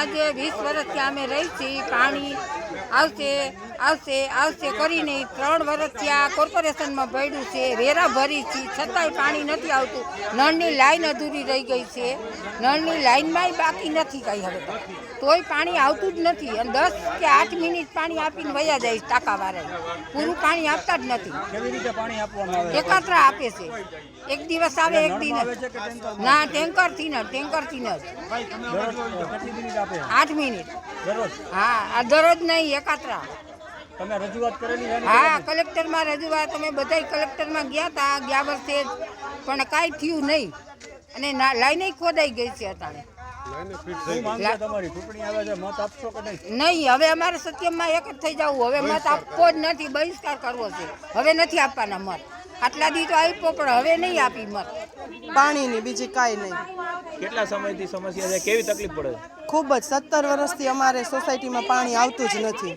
આજે વીસ વર્ષથી અમે રહી છીએ પાણી આવશે. આવશે આવશે કરીને ત્રણ વર્ષથી આ કોર્પોરેશનમાં ભર્યું છે વેરા ભરી છે છતાંય પાણી નથી આવતું. નળની લાઈન અધૂરી રહી ગઈ છે. નળની લાઈનમાંય બાકી નથી કાંઈ હવે. તોય પાણી આવતું જ નથી અને દસ કે આઠ મિનિટ પાણી આપીને વયા જાય ટાંકાવાળા પૂરું પાણી આપતા જ નથી. એકાત્ર આપે છે. એક દિવસ આવે એક દિન ના ટેન્કરથી ન ટેન્કરથી ન આઠ મિનિટ. હા આ દરરોજ નહીં એકાત્રા. તમે રજૂઆત કરેલી હા કલેક્ટરમાં રજૂઆત અમે બધા કલેક્ટરમાં ગયા હતા ગયા વર્ષે પણ કાંઈ થયું નહીં. અને લાઈને ખોદાઈ ગઈ છે અત્યારે નહીં? હવે અમારે સત્યમાં એક જ થઈ જવું. હવે મત આપવો જ નથી બહિષ્કાર કરવો છે. હવે નથી આપવાના મત. આટલા દી તો આપ્યો પણ હવે નહીં આપી મત. પાણીની બીજી કાંઈ નહીં. કેટલા સમયથી સમસ્યા છે? કેવી તકલીફ પડે ખૂબ જ. સત્તર વર્ષથી અમારે સોસાયટીમાં પાણી આવતું જ નથી.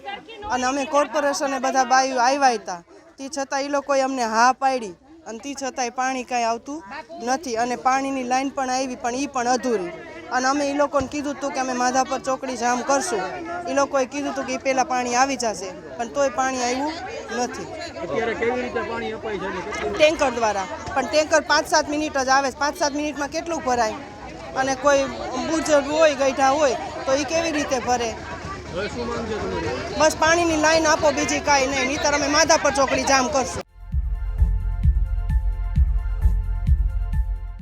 અને અમે કોર્પોરેશને બધા બાયું આવ્યા હતા. તે છતાં એ લોકોએ અમને હા પાડી. અને તે છતાંય પાણી કાંઈ આવતું નથી. અને પાણીની લાઈન પણ આવી પણ એ પણ અધૂરી. અને અમે એ લોકોને કીધું હતું કે અમે માધાપર ચોકડી જામ કરશું. એ લોકોએ કીધું હતું કે એ પહેલાં પાણી આવી જશે. પણ તોય પાણી આવ્યું નથી. ટેન્કર દ્વારા. પણ ટેન્કર પાંચ સાત મિનિટ જ આવે છે. પાંચ સાત મિનિટમાં કેટલું ભરાય? અને કોઈ બુજુર્ગ હોય ગઈઢા હોય તો એ કેવી રીતે ભરે? બસ પાણીની લાઈન આપો બીજી કાંઈ નહીં. નહીતર અમે માધાપર ચોકડી જામ કરશું.